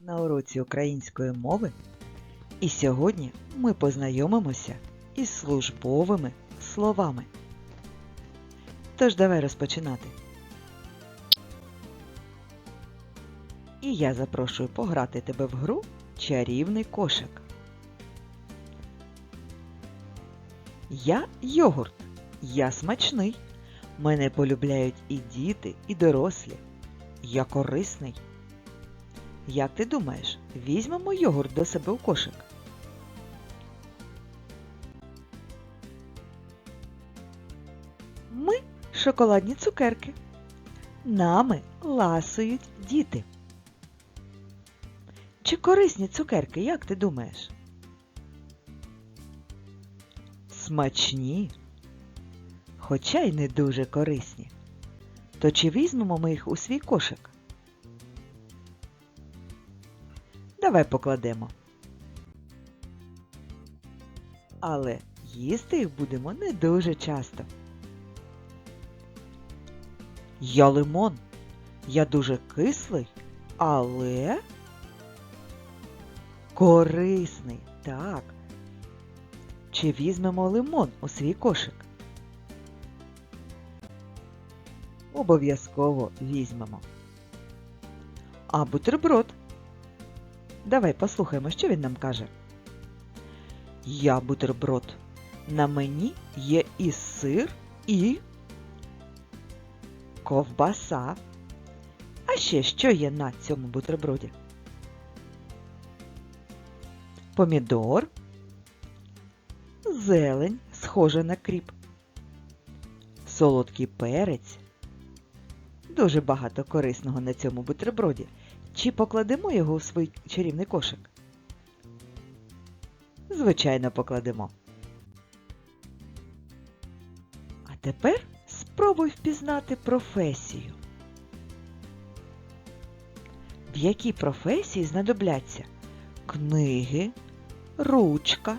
на уроці української мови. І сьогодні ми познайомимося із службовими словами. Тож давай розпочинати. І я запрошую пограти тебе в гру Чарівний кошик. Я йогурт. Я смачний. Мене полюбляють і діти, і дорослі. Я корисний. Як ти думаєш, візьмемо йогурт до себе у кошик? Ми шоколадні цукерки. Нами ласують діти. Чи корисні цукерки, як ти думаєш? Смачні, хоча й не дуже корисні. То чи візьмемо ми їх у свій кошик? Давай покладемо. Але їсти їх будемо не дуже часто. Я лимон. Я дуже кислий, але корисний. Так. Чи візьмемо лимон у свій кошик? Обов'язково візьмемо. А бутерброд. Давай послухаємо, що він нам каже. Я бутерброд. На мені є і сир, і ковбаса. А ще що є на цьому бутерброді? Помідор, зелень, схожа на кріп, солодкий перець. Дуже багато корисного на цьому бутерброді. Чи покладемо його у свій чарівний кошик? Звичайно, покладемо. А тепер спробуй впізнати професію. В якій професії знадобляться книги, ручка,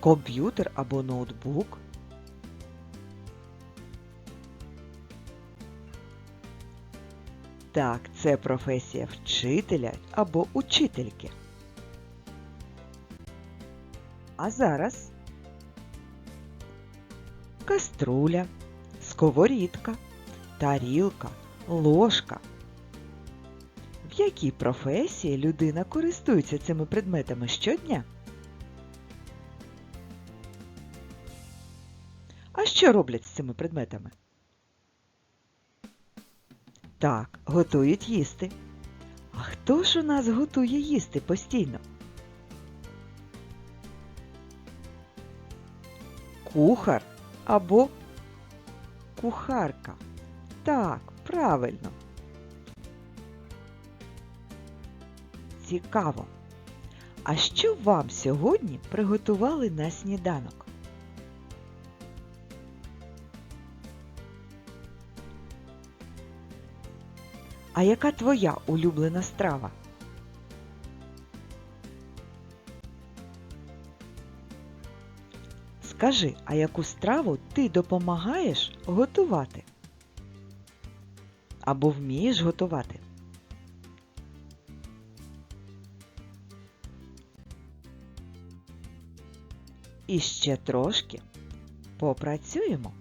комп'ютер або ноутбук? Так, це професія вчителя або учительки. А зараз каструля, сковорідка, тарілка, ложка. В якій професії людина користується цими предметами щодня? А що роблять з цими предметами? Так, готують їсти. А хто ж у нас готує їсти постійно? Кухар або кухарка. Так, правильно. Цікаво. А що вам сьогодні приготували на сніданок? А яка твоя улюблена страва? Скажи, а яку страву ти допомагаєш готувати? Або вмієш готувати? І ще трошки попрацюємо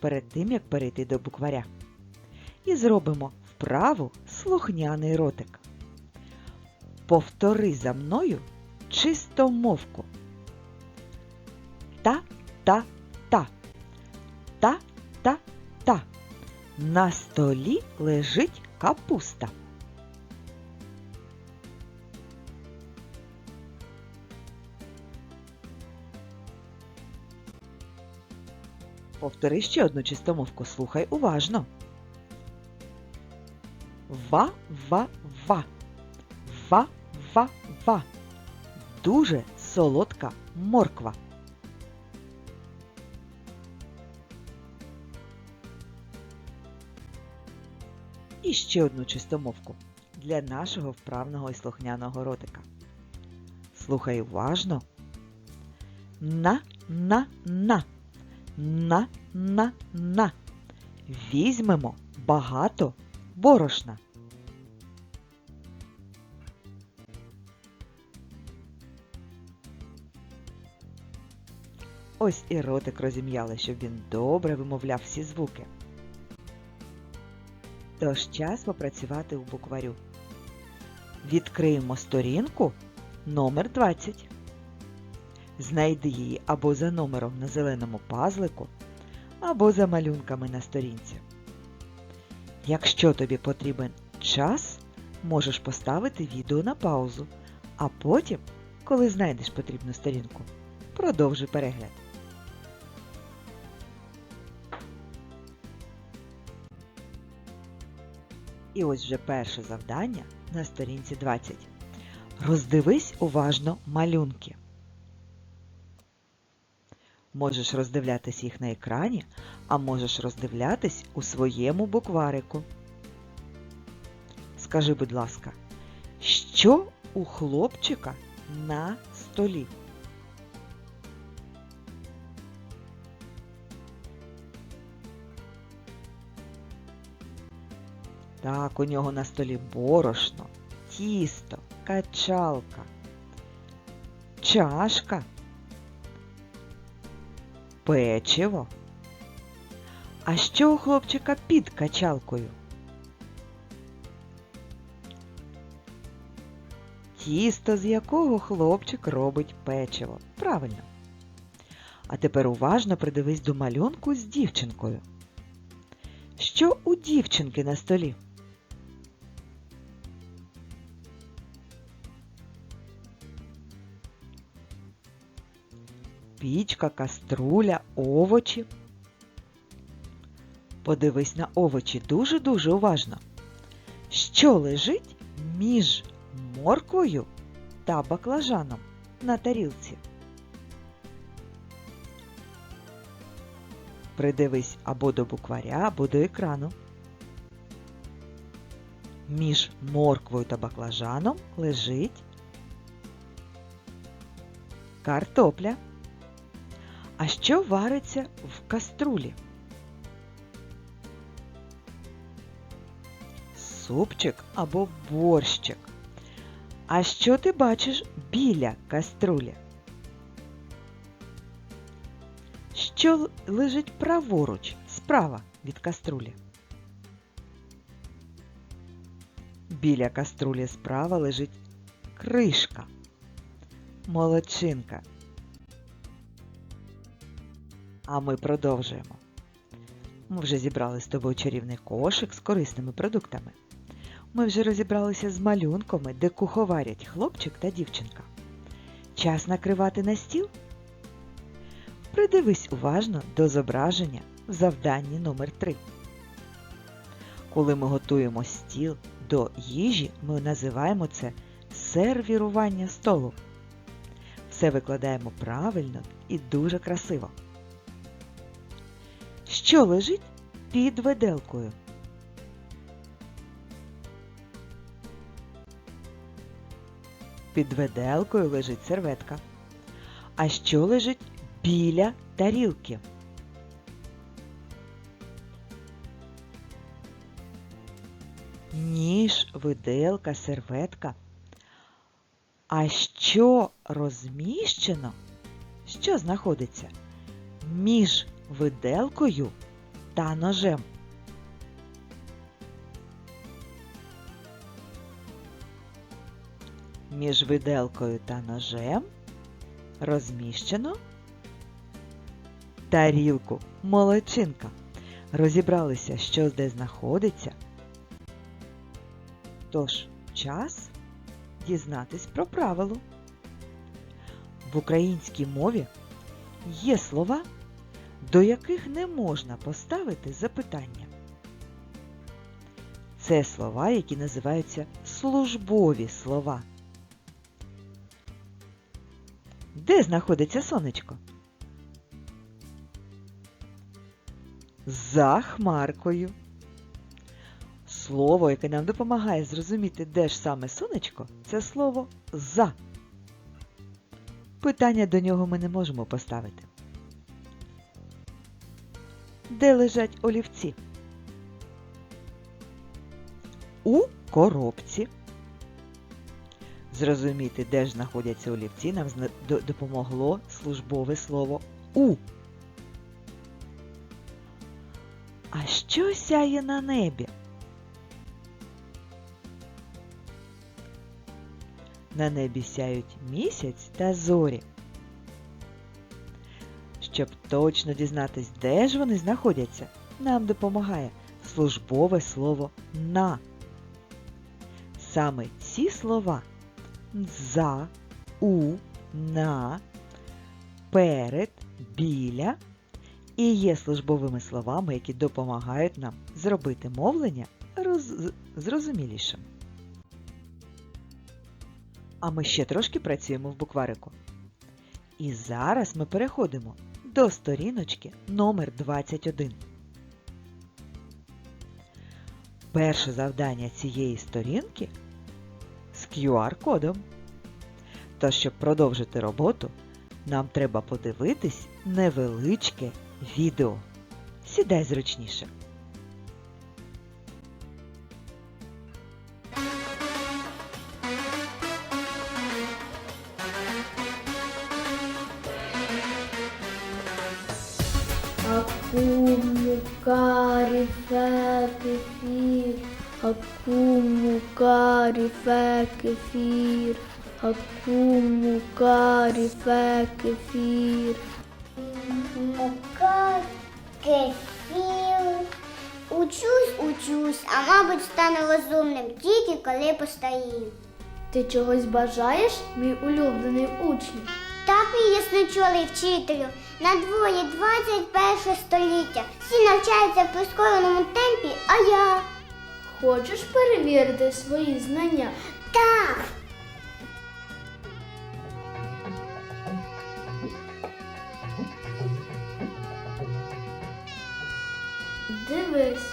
перед тим, як перейти до букваря. І зробимо вправу слухняний ротик. Повтори за мною чистомовку. Та-та-та. Та-та-та. На столі лежить капуста. Повтори ще одну чистомовку. Слухай уважно. Ва-ва-ва. Ва-ва-ва. Дуже солодка морква. І ще одну чистомовку для нашого вправного і слухняного ротика. Слухай уважно. На-на-на. На-на-на. Візьмемо багато борошна. Ось і ротик розім'яли, щоб він добре вимовляв всі звуки. Тож час попрацювати у букварю. Відкриємо сторінку номер 20. Знайди її або за номером на зеленому пазлику, або за малюнками на сторінці. Якщо тобі потрібен час, можеш поставити відео на паузу, а потім, коли знайдеш потрібну сторінку, продовжуй перегляд. І ось вже перше завдання на сторінці 20. Роздивись уважно малюнки. Можеш роздивлятись їх на екрані, а можеш роздивлятись у своєму букварику. Скажи, будь ласка, що у хлопчика на столі? Так, у нього на столі борошно, тісто, качалка, чашка, печиво. А що у хлопчика під качалкою? Тісто, з якого хлопчик робить печиво. Правильно. А тепер уважно придивись до малюнку з дівчинкою. Що у дівчинки на столі? Пічка, каструля, овочі. Подивись на овочі дуже-дуже уважно. Що лежить між морквою та баклажаном на тарілці? Придивись або до букваря, або до екрану. Між морквою та баклажаном лежить картопля. А що вариться в каструлі? Супчик або борщик. А що ти бачиш біля каструлі? Що лежить праворуч, справа від каструлі? Біля каструлі справа лежить кришка, молодчинка. А ми продовжуємо. Ми вже зібрали з тобою чарівний кошик з корисними продуктами. Ми вже розібралися з малюнками, де куховарять хлопчик та дівчинка. Час накривати на стіл? Придивись уважно до зображення в завданні номер 3 Коли ми готуємо стіл до їжі, ми називаємо це сервірування столу. Все викладаємо правильно і дуже красиво. Що лежить під виделкою? Під виделкою лежить серветка. А що лежить біля тарілки? Ніж, виделка, серветка. А що розміщено? Що знаходиться між виделкою та ножем? Між виделкою та ножем розміщено тарілку. Молодчинка. Розібралися, що де знаходиться. Тож, час дізнатись про правило. В українській мові є слова, до яких не можна поставити запитання. Це слова, які називаються службові слова. Де знаходиться сонечко? За хмаркою. Слово, яке нам допомагає зрозуміти, де ж саме сонечко, це слово за. Питання до нього ми не можемо поставити. Де лежать олівці? У коробці. Зрозуміти, де ж знаходяться олівці, нам допомогло службове слово У. А що сяє на небі? На небі сяють місяць та зорі. Щоб точно дізнатись, де ж вони знаходяться, нам допомагає службове слово на. Саме ці слова за, у, на, перед, біля і є службовими словами, які допомагають нам зробити мовлення роз... зрозумілішим. А ми ще трошки працюємо в букварику. І зараз ми переходимо до сторіночки номер 21. Перше завдання цієї сторінки з QR-кодом. То, щоб продовжити роботу, нам треба подивитись невеличке відео. Сідай зручніше. Карі фе кефір, Акуму карі фе кефір, Акуму карі фе кефір. Мука, кефір. Учусь, учусь, а мабуть стану розумним тільки коли постарію. Ти чогось бажаєш, мій улюблений учень? Так, мій ясночолий вчителю, на дворі 21 століття. Всі навчаються в прискореному темпі, а я. Хочеш перевірити свої знання? Так. Дивись.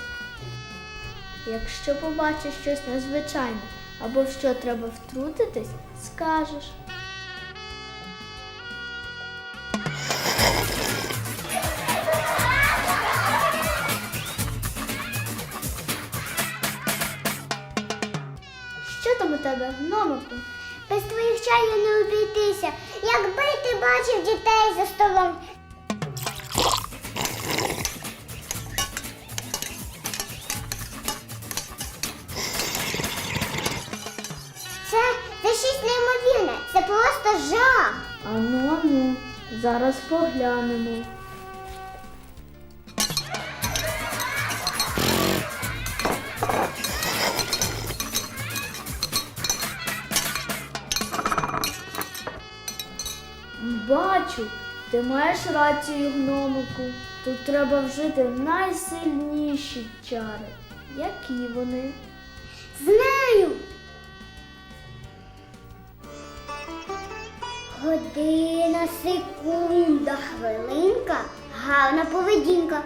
Якщо побачиш щось незвичайне або в що треба втрутитись, скажеш. Що там у тебе, гномику? Без твоїх чаю не обійтися. Якби ти бачив дітей за столом. Це, це щось неймовірне, це просто жах. Ану, ану, зараз поглянемо. Ти маєш рацію, гномику. Тут треба вжити найсильніші чари. Які вони? Знаю. Година, секунда, хвилинка, гарна поведінка.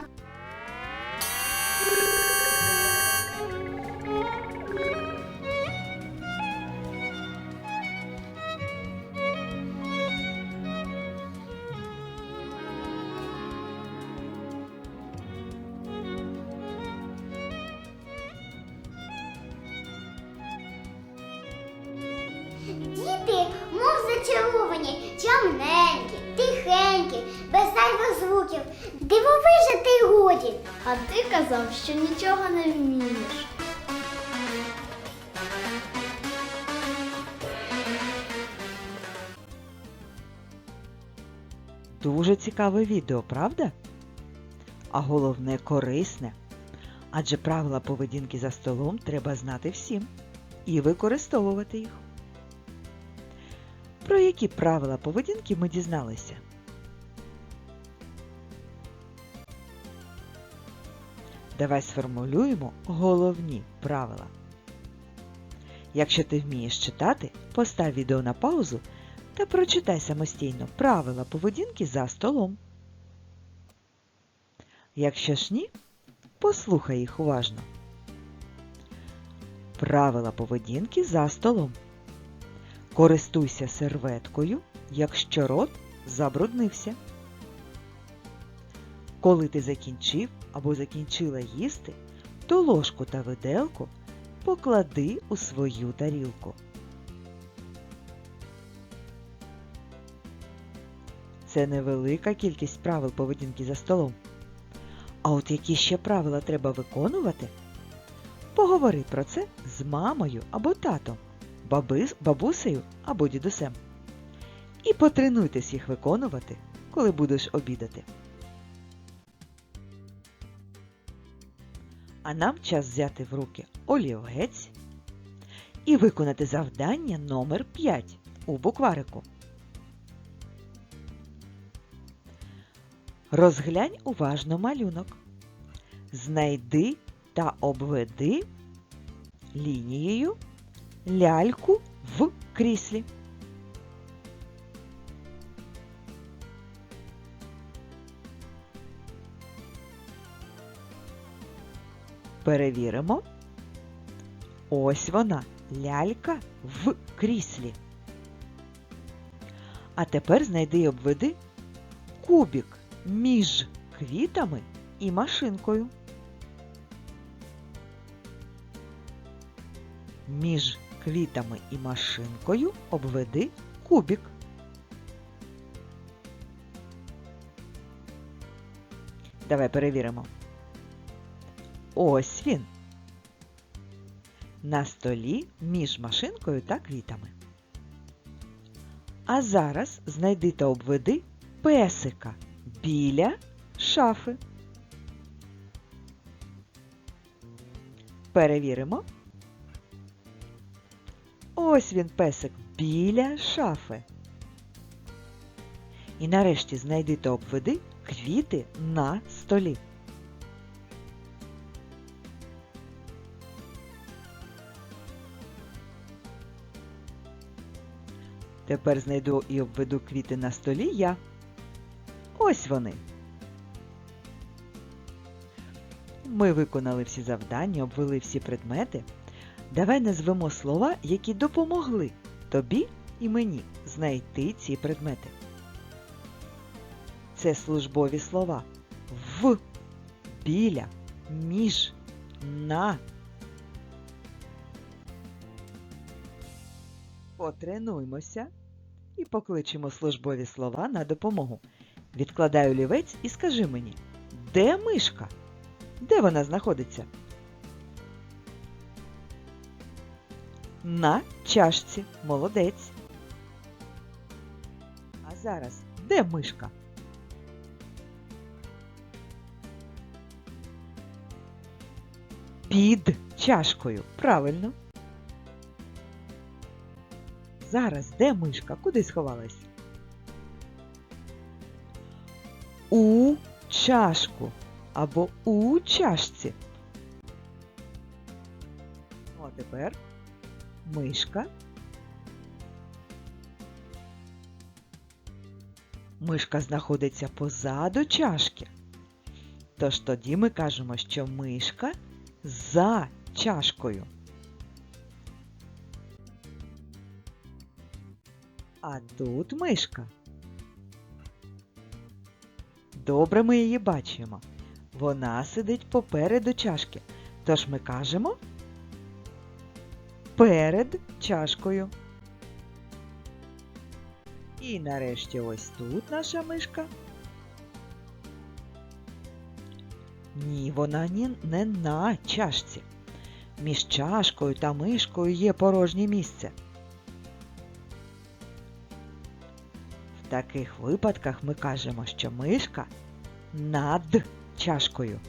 Діти, мов зачаровані, чамненькі, тихенькі, без зайвих звуків. Дивовижа ти годі. А ти казав, що нічого не вмієш. Дуже цікаве відео, правда? А головне корисне. Адже правила поведінки за столом треба знати всім і використовувати їх. Про які правила поведінки ми дізналися? Давай сформулюємо головні правила. Якщо ти вмієш читати, постав відео на паузу та прочитай самостійно правила поведінки за столом. Якщо ж ні, послухай їх уважно. Правила поведінки за столом. Користуйся серветкою, якщо рот забруднився. Коли ти закінчив або закінчила їсти, то ложку та виделку поклади у свою тарілку. Це невелика кількість правил поведінки за столом. А от які ще правила треба виконувати? Поговори про це з мамою або татом, баби, бабусею або дідусем. І потренуйтесь їх виконувати, коли будеш обідати. А нам час взяти в руки олівець і виконати завдання номер 5 у букварику. Розглянь уважно малюнок. Знайди та обведи лінією ляльку в кріслі. Перевіримо. Ось вона, лялька в кріслі. А тепер знайди і обведи кубік між квітами і машинкою. Між квітами і машинкою обведи кубік. Давай перевіримо. Ось він. На столі між машинкою та квітами. А зараз знайди та обведи песика біля шафи. Перевіримо. Ось він песик біля шафи. І нарешті знайди та обведи квіти на столі. Тепер знайду і обведу квіти на столі я. Ось вони. Ми виконали всі завдання, обвели всі предмети. Давай назвемо слова, які допомогли тобі і мені знайти ці предмети. Це службові слова в, біля, між, на. Потренуймося і покличемо службові слова на допомогу. Відкладай олівець і скажи мені, де мишка? Де вона знаходиться? На чашці. Молодець. А зараз де мишка? Під чашкою. Правильно. Зараз де мишка? Куди сховалась? У чашку або у чашці. Ну, а тепер мишка. Мишка знаходиться позаду чашки. Тож тоді ми кажемо, що мишка за чашкою. А тут мишка. Добре ми її бачимо. Вона сидить попереду чашки. Тож ми кажемо перед чашкою. І нарешті ось тут наша мишка. Ні, вона не на чашці. Між чашкою та мишкою є порожнє місце. В таких випадках ми кажемо, що мишка над чашкою.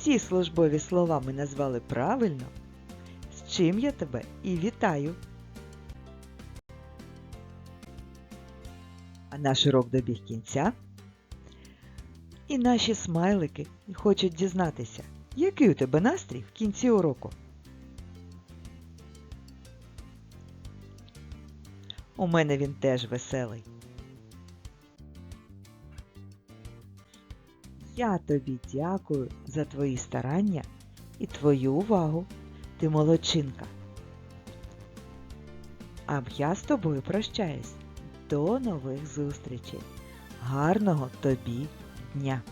Всі службові слова ми назвали правильно, з чим я тебе і вітаю. А наш урок добіг кінця. І наші смайлики хочуть дізнатися, який у тебе настрій в кінці уроку. У мене він теж веселий. Я тобі дякую за твої старання і твою увагу. Ти молодчинка. А я з тобою прощаюсь. До нових зустрічей. Гарного тобі дня!